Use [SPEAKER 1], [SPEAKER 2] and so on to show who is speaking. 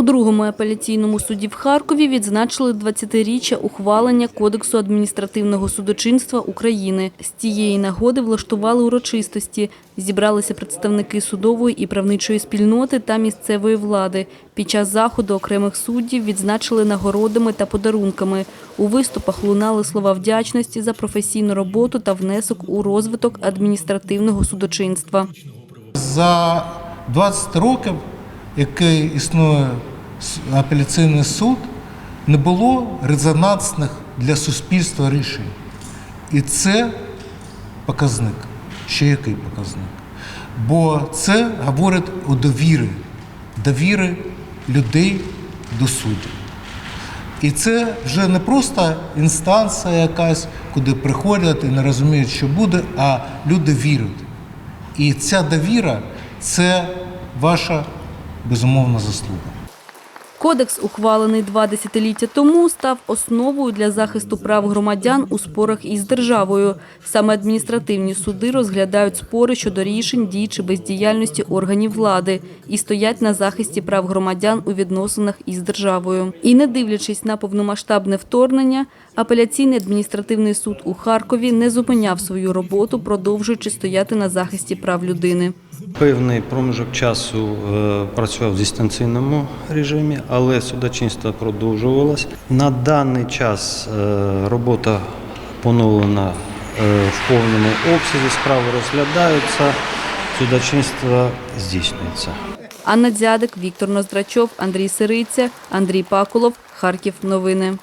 [SPEAKER 1] У другому апеляційному суді в Харкові відзначили 20-річчя ухвалення Кодексу адміністративного судочинства України. З цієї нагоди влаштували урочистості. Зібралися представники судової і правничої спільноти та місцевої влади. Під час заходу окремих суддів відзначили нагородами та подарунками. У виступах лунали слова вдячності за професійну роботу та внесок у розвиток адміністративного судочинства.
[SPEAKER 2] За 20 років, який існує апеляційний суд, не було резонансних для суспільства рішень. І це показник. Ще який показник? Бо це говорить у довірі, довіри людей до суддів. І це вже не просто інстанція якась, куди приходять і не розуміють, що буде, а люди вірять. І ця довіра це ваша безумовна заслуга.
[SPEAKER 1] Кодекс, ухвалений два десятиліття тому, став основою для захисту прав громадян у спорах із державою. Саме адміністративні суди розглядають спори щодо рішень, дій чи бездіяльності органів влади і стоять на захисті прав громадян у відносинах із державою. І не дивлячись на повномасштабне вторгнення, апеляційний адміністративний суд у Харкові не зупиняв свою роботу, продовжуючи стояти на захисті прав людини.
[SPEAKER 3] Певний проміжок часу е, працював в дистанційному режимі, але судочинство продовжувалось. На даний час е, робота поновлена е, в повному обсязі, справи розглядаються, судочинство здійснюється.
[SPEAKER 1] Анна Дзядик, Віктор Ноздрачов, Андрій Сириця, Андрій Пакулов, Харків. Новини.